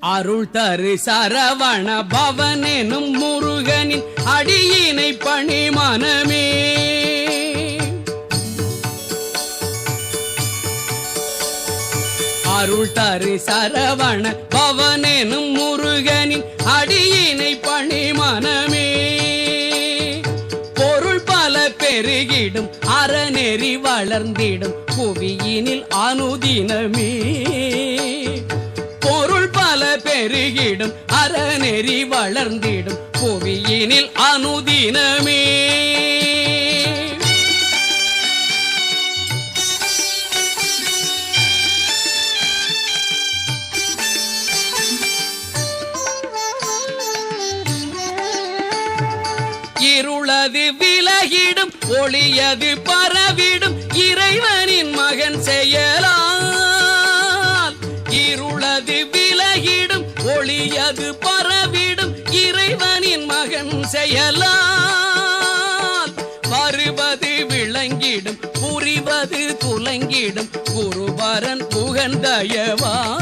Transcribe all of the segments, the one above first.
அருள் தரு சரவண பவனெனும் முருகனின் அடியினை பணி மனமே. அருள் தரு சரவண பவனெனும் முருகனின் அடியினை பணி மனமே. பொருள் பல பெருகிடும் அறநெறி வளர்ந்திடும் புவியினில் அனுதினமே. பொருள் பல பெருகிடும் அறநெறி வளர்ந்திடும் புவியினில் அனுதினமே. இருளது விலகிடும் ஒளியது பரவிடும் செயலால் வருவது விளங்கிடும் புரிவது துலங்கிடும் குருபரன் புகந்தயவால்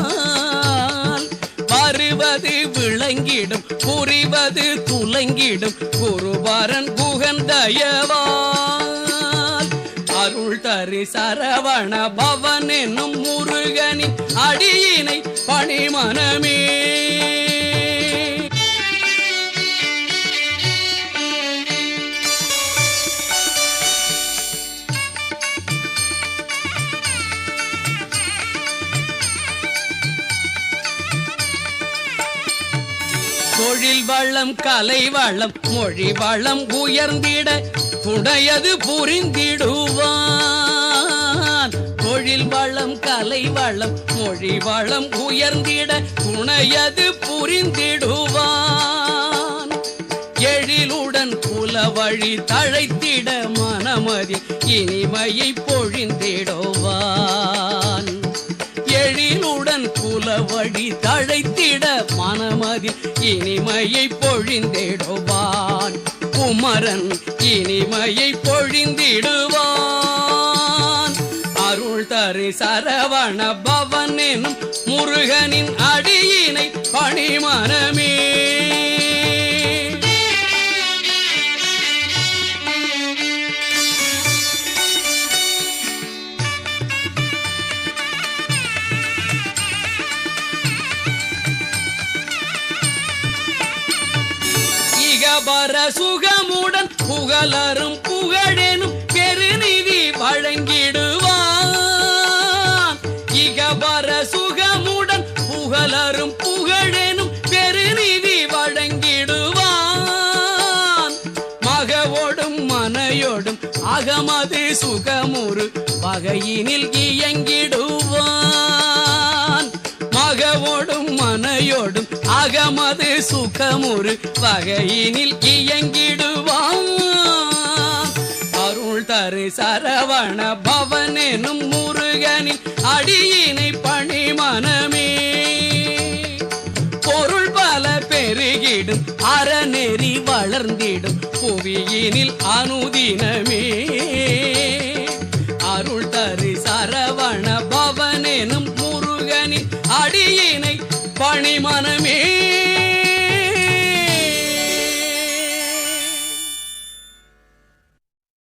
வருவது விளங்கிடும் புரிவது துலங்கிடும் குருபரன் புகந்தயவால் அருள் தரு சரவண பவன் என்னும் முருகனின் அடியினை பணிமனமே தொழில் வளம் கலை வளம் மொழி வளம் உயர்ந்திட துணையது புரிந்திடுவான். தொழில் வளம் கலை வளம் மொழி வளம் உயர்ந்திட துணையது புரிந்திடுவான். எழிலுடன் குல வழி தழைத்திட மனமதி இனிமையை பொழிந்திடுவான். வழி தழைத்திட மனமதில் இனிமையை பொழிந்திடுவான் குமரன் இனிமையை பொழிந்திடுவான். அருள் தரு சரவண பவன் எனும் முருகனின் அடியினை பணிமனமே இகபர சுகமுடன் புகழரும் புகழெனும் பெருநிதி வழங்கிடுவான். இகபர சுகமுடன் புகழரும் புகழெனும் பெருநிதி வழங்கிடுவான். மகவோடும் மனையோடும் அகமது சுகமுறு வகையினில் இயங்கிடுவான். மனையோடும் அகமது சுகமுறு வகையினில் இயங்கிடுவான். அருள் தரு சரவண பவன் முருகனின் அடியினை பணி மனமே. பொருள் பல பெருகிடும் அறநெறி வளர்ந்திடும் புவியினில் அனுதினமே.